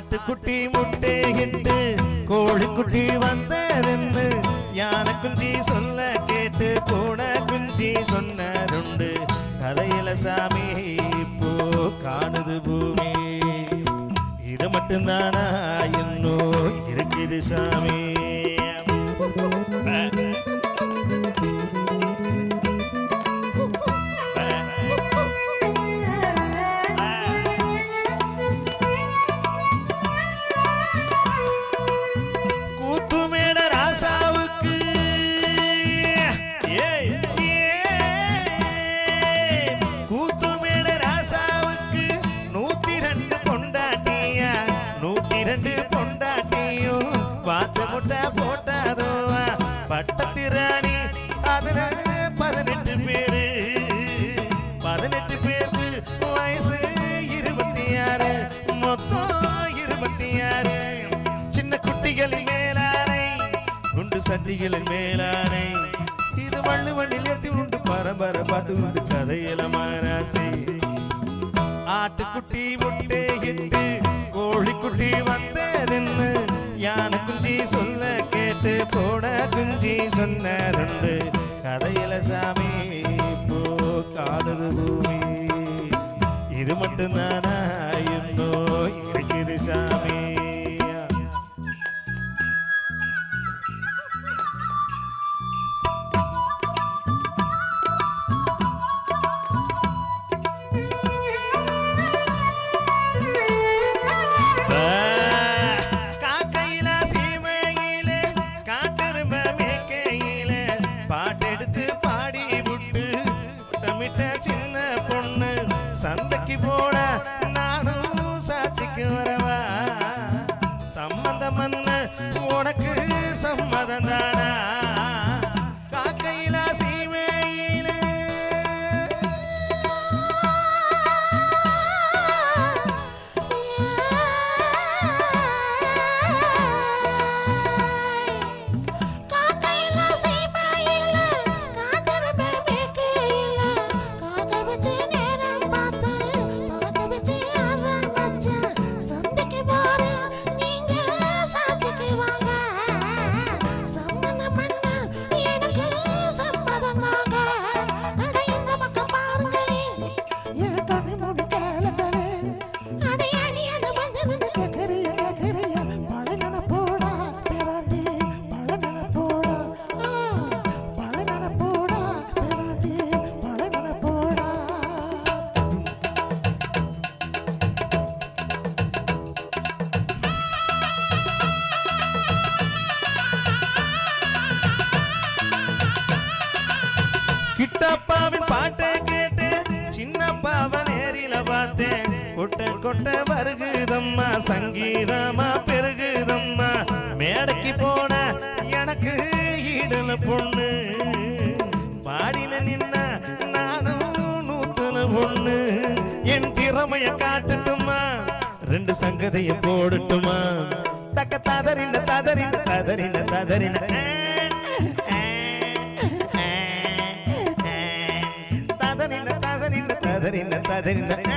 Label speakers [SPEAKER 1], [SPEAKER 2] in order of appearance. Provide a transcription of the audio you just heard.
[SPEAKER 1] ஆட்டுக்குட்டி முட்டையிட்டு கோழிக்குட்டி வந்தருந்து யானை குஞ்சி சொல்ல கேட்டு பூனை குஞ்சி சொன்னதுண்டு. கதையில சாமி இப்போ காணுது பூமி. இது மட்டும்தானா? இன்னும் இருக்குது சாமி. குண்டு சட்டிகளின் மேலானை. இது மண்ணு மண்ணில் எட்டி உண்டு பரம்பர பாட்டு உண்டு கதையில மாராசி ஆட்டுக்குட்டி முட்டை இட்டு கோழிக்குட்டி வந்ததென்னு யானை குஞ்சி சொல்ல கேட்டு போட குஞ்சி சொன்னதுண்டு. கதையில சாமி போ காதது பூமி. இது மட்டும்தானா? பாட்டெடுத்து பாடி விட்டு தமிட்ட சின்ன பொண்ணு சந்தைக்கு போட நானும் சாட்சிக்கு வரவா கொட்ட வருகுதம்மா சங்கீதமா பெருகுதம்மா. மேடைக்கு போன எனக்கு ஈடல பொண்ணு. பாடின நின்ன நானும் நூத்தல பொண்ணு என் திறமைய காட்டுட்டுமா ரெண்டு சங்கதைய போடட்டுமா தக்க ததறின ததறின ததறின. ததறின ததறின ததறின ததறின.